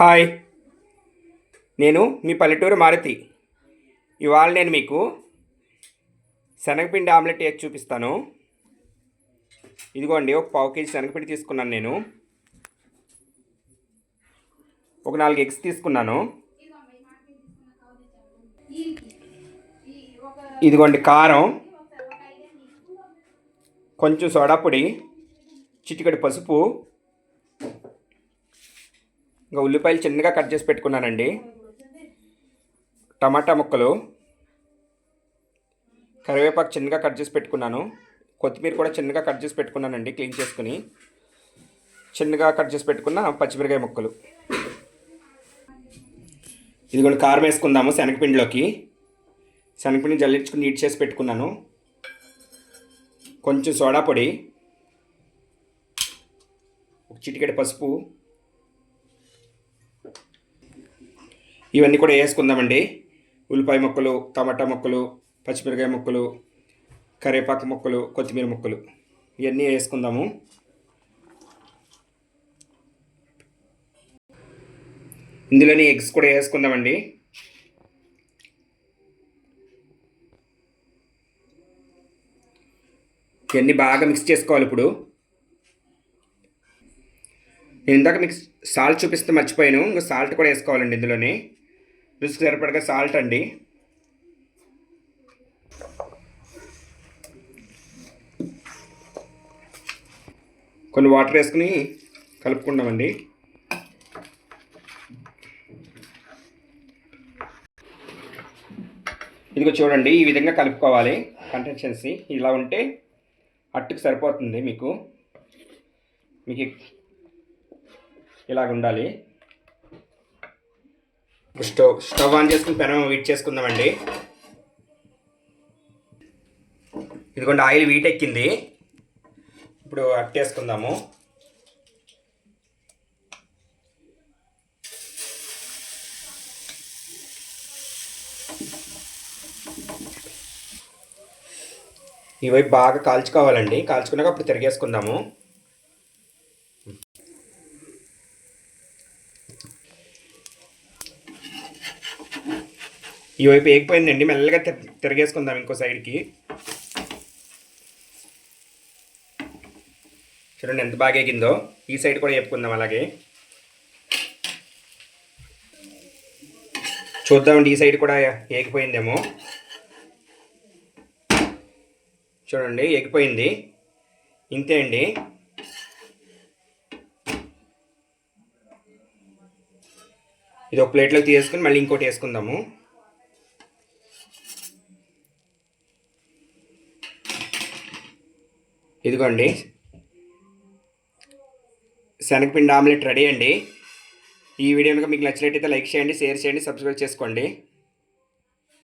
Hi. నేను మీ పల్లెటూరు మారుతి. ఇవాళ నేను మీకు శనగపిండి ఆమ్లెట్ వేసి చూపిస్తాను. ఇదిగోండి ఒక పావు కేజీ శనగపిండి తీసుకున్నాను నేను. ఒక నాలుగు ఎగ్స్ తీసుకున్నాను. ఇదిగోండి కారం కొంచెం సోడా పొడి చిటికెడు పసుపు ఇంకా ఉల్లిపాయలు చిన్నగా కట్ చేసి పెట్టుకున్నానండి. టమాటా ముక్కలు కరివేపాకు చిన్నగా కట్ చేసి పెట్టుకున్నాను. కొత్తిమీర కూడా చిన్నగా కట్ చేసి పెట్టుకున్నానండి క్లీన్ చేసుకుని. చిన్నగా కట్ చేసి పెట్టుకున్న పచ్చిమిరకాయ ముక్కలు. ఇది కూడా కారం వేసుకుందాము శనగపిండిలోకి. శనగపిండి జల్లించుకుని నీట్ చేసి పెట్టుకున్నాను. కొంచెం సోడా పొడి ఒక చిటికెడు పసుపు ఇవన్నీ కూడా వేసుకుందామండి. ఉల్లిపాయ ముక్కలు టమాటా ముక్కలు పచ్చిమిరకాయ ముక్కలు కరివేపాకు ముక్కలు కొత్తిమీర ముక్కలు. ఇవన్నీ వేసుకుందాము. ఇందులోని ఎగ్స్ కూడా వేసుకుందామండి. ఇవన్నీ బాగా మిక్స్ చేసుకోవాలి ఇప్పుడు. నేను ఇందాక మీకు సాల్ట్ చూపిస్తే మర్చిపోయాను. ఇంకా సాల్ట్ కూడా వేసుకోవాలండి ఇందులోనే. రుచికి సరిపడగా సాల్ట్ అండి. కొన్ని వాటర్ వేసుకుని కలుపుకుందామండి. ఇదిగో చూడండి ఈ విధంగా కలుపుకోవాలి. కంటెన్సెన్సీ ఇలా ఉంటే అట్టుకు సరిపోతుంది మీకు. మీకు ఇలాగ ఉండాలి స్టవ్ స్టవ్ ఆన్ చేసుకుని పెనం వీట్ చేసుకుందామండి. ఇదిగోండి ఆయిల్ వీట్ ఎక్కింది. ఇప్పుడు అట్టేసుకుందాము ఈ బాగా కాల్చుకోవాలండి. కాల్చుకున్నాక అప్పుడు తిరిగేసుకుందాము. ఈ వైపు ఏగిపోయిందండి మెల్లగా తిరగేసుకుందాం ఇంకో సైడ్కి చూడండి ఎంత బాగా ఎగిందో. ఈ సైడ్ కూడా చెప్పుకుందాం అలాగే. చూద్దామండి ఈ సైడ్ కూడా ఏగిపోయిందేమో. చూడండి ఎగిపోయింది ఇంతే అండి. ఇది ఒక ప్లేట్లోకి తీసుకుని మళ్ళీ ఇంకోటి వేసుకుందాము. ఇదిగోండి. శనగపిండి ఆమ్లెట్ రెడీ అండి. ఈ వీడియో మీకు నచ్చినట్టయితే లైక్ చేయండి షేర్ చేయండి సబ్స్క్రైబ్ చేసుకోండి.